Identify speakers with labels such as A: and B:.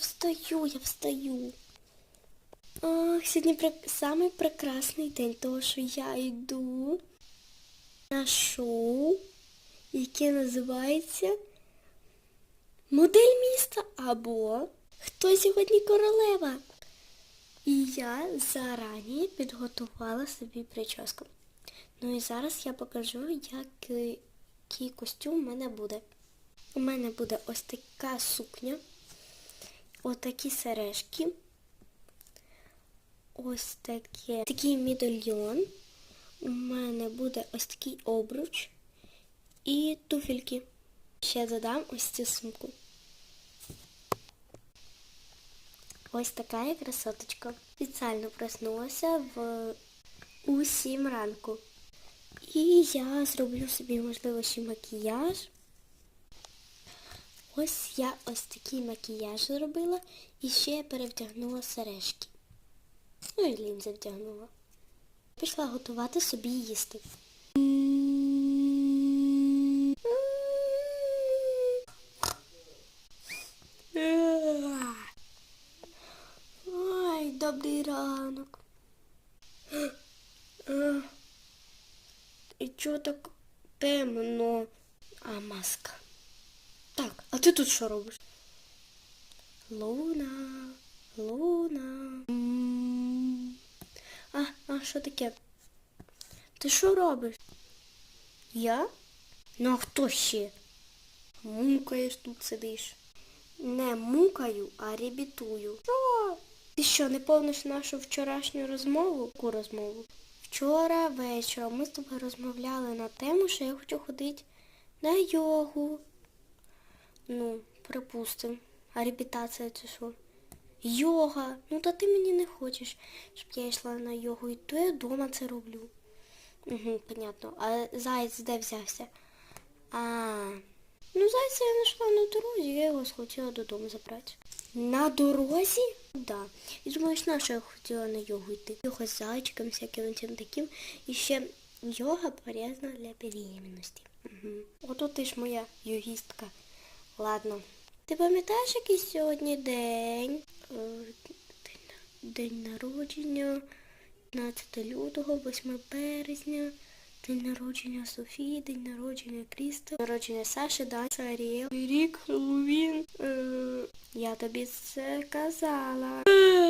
A: встаю, я встаю. Ах, сьогодні прек- самий прекрасний день, тому що я йду на шоу, яке називається Модель міста або Хто сьогодні королева? І я зарані підготувала собі прическу. Ну і зараз я покажу, який костюм у мене буде. У мене буде ось така сукня, отакі сережки, ось таке, такий медальйон. У мене буде ось такий обруч і туфельки. Ще додам ось цю сумку. Ось така я красоточка. Спеціально проснулася в у 7 ранку. І я зроблю собі, можливо, ще макіяж. Ось я ось такий макіяж зробила і ще я перевдягнула сережки. Ну і лінзи вдягнула. Пішла готувати собі їсти. Ой, добрий ранок. І чого так темно? А маска. Так, а ти тут що робиш? Луна, Луна. А, а що таке? Ти що робиш? Я? Ну а хто ще? Мукаєш тут сидиш. Не мукаю, а ребітую. Що? Ти що, не помниш нашу вчорашню розмову? Яку розмову? Вчора вечором ми з тобою розмовляли на тему, що я хочу ходити на йогу. Ну, припустим. А репетація це що? Йога. Ну та ти мені не хочеш, щоб я йшла на йогу, і то я вдома це роблю. Угу, понятно. А заяць де взявся? А, ну зайця я знайшла на дорозі, я його схотіла додому забрати. На дорозі? Да. І думаєш, на що я хотіла на йогу йти? Йога з зайчиком, всяким цим таким. І ще йога полезна для беременності. Угу. Ото ти ж моя йогістка. Ладно. Ти пам'ятаєш який сьогодні день? Е, День, народження, 15 лютого, 8 березня, день народження Софії, день народження Кріста, народження Саші, Даша. Аріел, рік, Лувін. Е, я тобі це казала. Е,